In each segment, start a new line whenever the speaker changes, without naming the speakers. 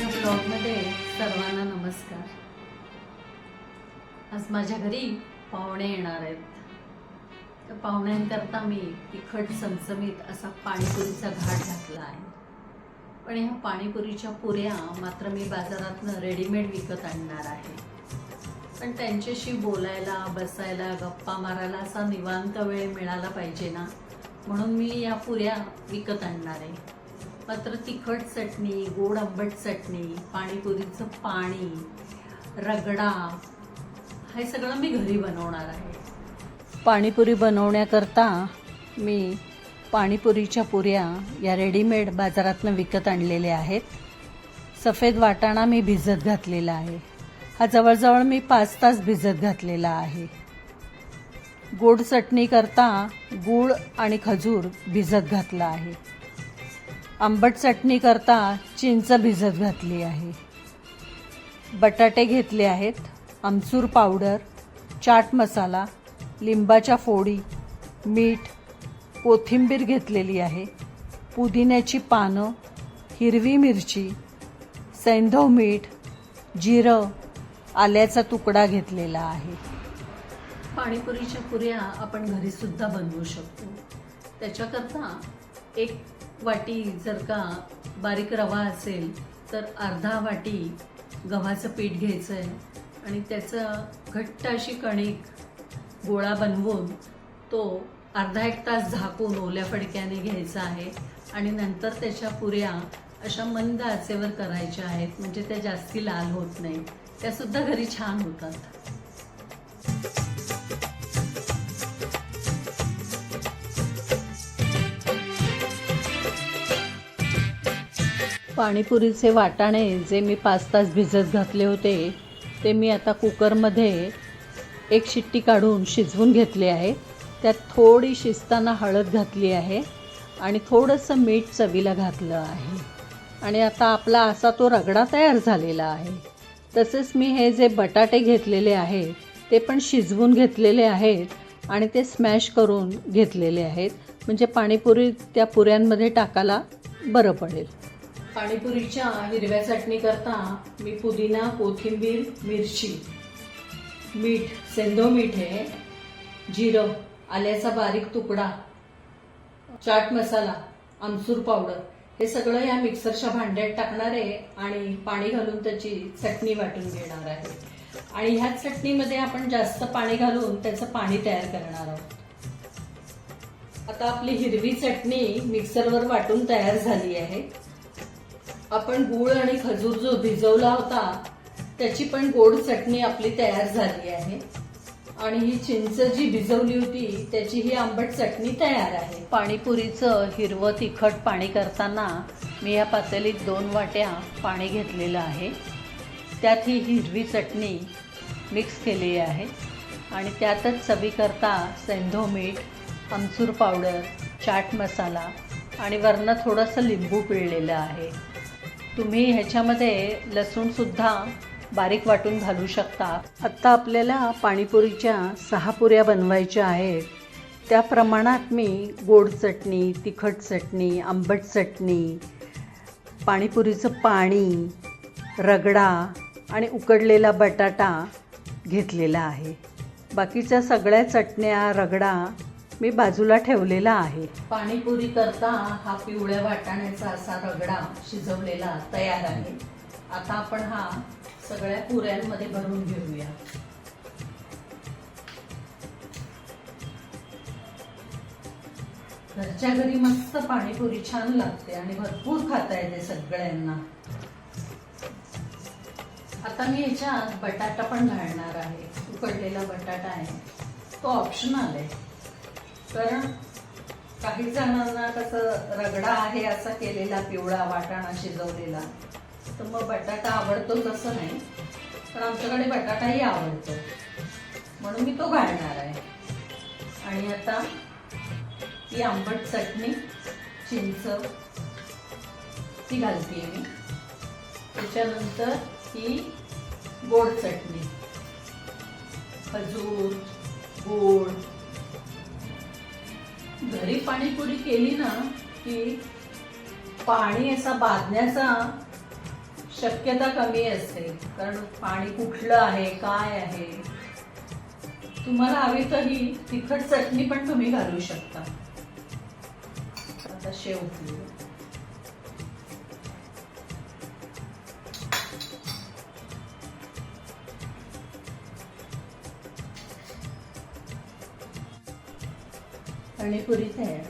कृष्ण ब्लॉगमध्ये सर्वांना नमस्कार. आज माझ्या घरी पाहुणे येणार आहेत. तर पाहुण्यांकरता मी तिखट चमचमीत असा पाणीपुरीचा घाट घातला आहे. पण ह्या पाणीपुरीच्या पुऱ्या मात्र मी बाजारातनं रेडीमेड विकत आणणार आहे. पण त्यांच्याशी बोलायला बसायला गप्पा मारायला असा निवांत वेळ मिळाला पाहिजे ना? म्हणून मी या पुऱ्या विकत आणणार आहे. मात्र तिखट चटणी गोड आंबट चटणी पाणीपुरीचं पाणी रगडा हे सगळं मी घरी बनवणार आहे. पाणीपुरी बनवण्याकरता मी पाणीपुरीच्या पुऱ्या या रेडीमेड बाजारातनं विकत आणलेल्या आहेत. सफेद वाटाणा मी भिजत घातलेला आहे. हा जवळजवळ मी पाच तास भिजत घातलेला आहे. गोड चटणीकरता गूळ आणि खजूर भिजत घातला आहे. आंबट चटणी करता चिंच भिजत घातली आहे. बटाटे घेतले आहेत आमचूर पावडर चाट मसाला लिंबाच्या फोडी मीठ कोथिंबीर घेतलेली आहे पुदिन्याची पानं हिरवी मिरची सैंधव मीठ जिरं आल्याचा तुकडा घेतलेला आहे. पाणीपुरीच्या पुऱ्या आपण घरी सुद्धा बनवू शकतो. त्याच्याकरता एक वाटी जर का बारीक रवा असेल तर अर्धा वाटी गव्हाचं पीठ घ्यायचं आहे आणि त्याचं घट्ट अशी कणिक गोळा बनवून तो अर्धा एक तास झाकून ओल्या फडक्याने घ्यायचा आहे आणि नंतर त्याच्या पुऱ्या अशा मंद आचेवर करायच्या आहेत म्हणजे त्या जास्ती लाल होत नाही त्यासुद्धा घरी छान होतात. पाणीपुरीचे वाटाणे जे मी पाच तास भिजत घातले होते ते मी आता कुकरमध्ये एक शिट्टी काढून शिजवून घेतले आहे. त्यात थोडी शिजताना हळद घातली आहे आणि थोडंसं मीठ चवीला घातलं आहे. आणि आता आपला असा तो रगडा तयार झालेला आहे. तसेच मी हे जे बटाटे घेतलेले आहे ते पण शिजवून घेतलेले आहेत आणि ते स्मॅश करून घेतलेले आहेत. म्हणजे पाणीपुरी त्या पुऱ्यांमध्ये टाकायला बरं पडेल. पाणीपुरीच्या हिरव्या चटणी करता मी पुदिना कोथिंबीर मिरची मीठ सेंधो मीठ आहे जिरं आल्याचा बारीक तुकडा चाट मसाला आमसूर पावडर हे सगळं या मिक्सरच्या भांड्यात टाकणार आहे आणि पाणी घालून त्याची चटणी वाटून घेणार आहे. आणि ह्या चटणीमध्ये आपण जास्त पाणी घालून त्याचं पाणी तयार करणार आहोत. आता आपली हिरवी चटणी मिक्सरवर वाटून तयार झाली आहे. आपण गूळ आणि खजूर जो भिजवला होता त्याची पण गोड चटणी आपली तयार झाली आहे. आणि ही चिंच जी भिजवली होती त्याची ही आंबट चटणी तयार आहे. पाणीपुरीचं हिरवं तिखट पाणी करताना मी या पातेलीत दोन वाट्या पाणी घेतलेलं आहे. त्यात ही हिरवी चटणी मिक्स केलेली आहे. आणि त्यातच चवीकरता सेंधो मीठ आमचूर पावडर चाट मसाला आणि वरनं थोडंसं लिंबू पिळलेलं आहे. तुम्ही ह्याच्यामध्ये लसूणसुद्धा बारीक वाटून घालू शकता. आत्ता आपल्याला पाणीपुरीच्या सहा पुऱ्या बनवायच्या आहेत. त्या प्रमाणात मी गोड चटणी तिखट चटणी आंबट चटणी पाणीपुरीचं पाणी रगडा आणि उकडलेला बटाटा घेतलेला आहे. बाकीच्या सगळ्या चटण्या रगडा मी बाजूला ठेवलेला आहे. पाणीपुरी करता हा पिवळ्या वाटाण्याचा असा रगडा शिजवलेला तयार आहे. आता आपण हा सगळ्या पुऱ्यांमध्ये भरून घेऊया. घरच्या घरी मस्त पाणीपुरी छान लागते आणि भरपूर खाता येते सगळ्यांना. आता मी याच्यात बटाटा पण घालणार आहे. उकडलेला बटाटा आहे. तो ऑप्शनल आहे. कारण काही जणांना कसं रगडा आहे असा केलेला पिवळा वाटाणा शिजवलेला. तर मग बटाटा आवडतो तसं नाही पण आमच्याकडे बटाटाही आवडतो. म्हणून मी तो घालणार आहे. आणि आता ही आंबट चटणी चिंच ती घालते मी. त्याच्यानंतर ही गोड चटणी. खजूर गोड घरी पाणीपुरी केली ना की पाणी असा बांधण्याचा शक्यता कमी असते. कारण पाणी कुठलं आहे काय आहे? तुम्हाला हवी तर ही तिखट चटणी पण तुम्ही घालू शकता. आता शेव पाणीपुरी तयार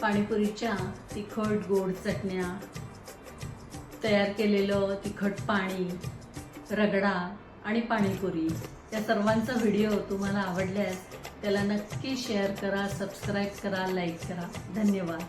पाणीपुरीच्या तिखट गोड चटण्या तयार केलेलं तिखट पाणी रगडा आणि पाणीपुरी. या सर्वांचा व्हिडिओ तुम्हाला आवडल्यास त्याला नक्की शेअर करा सबस्क्राईब करा लाईक करा. धन्यवाद.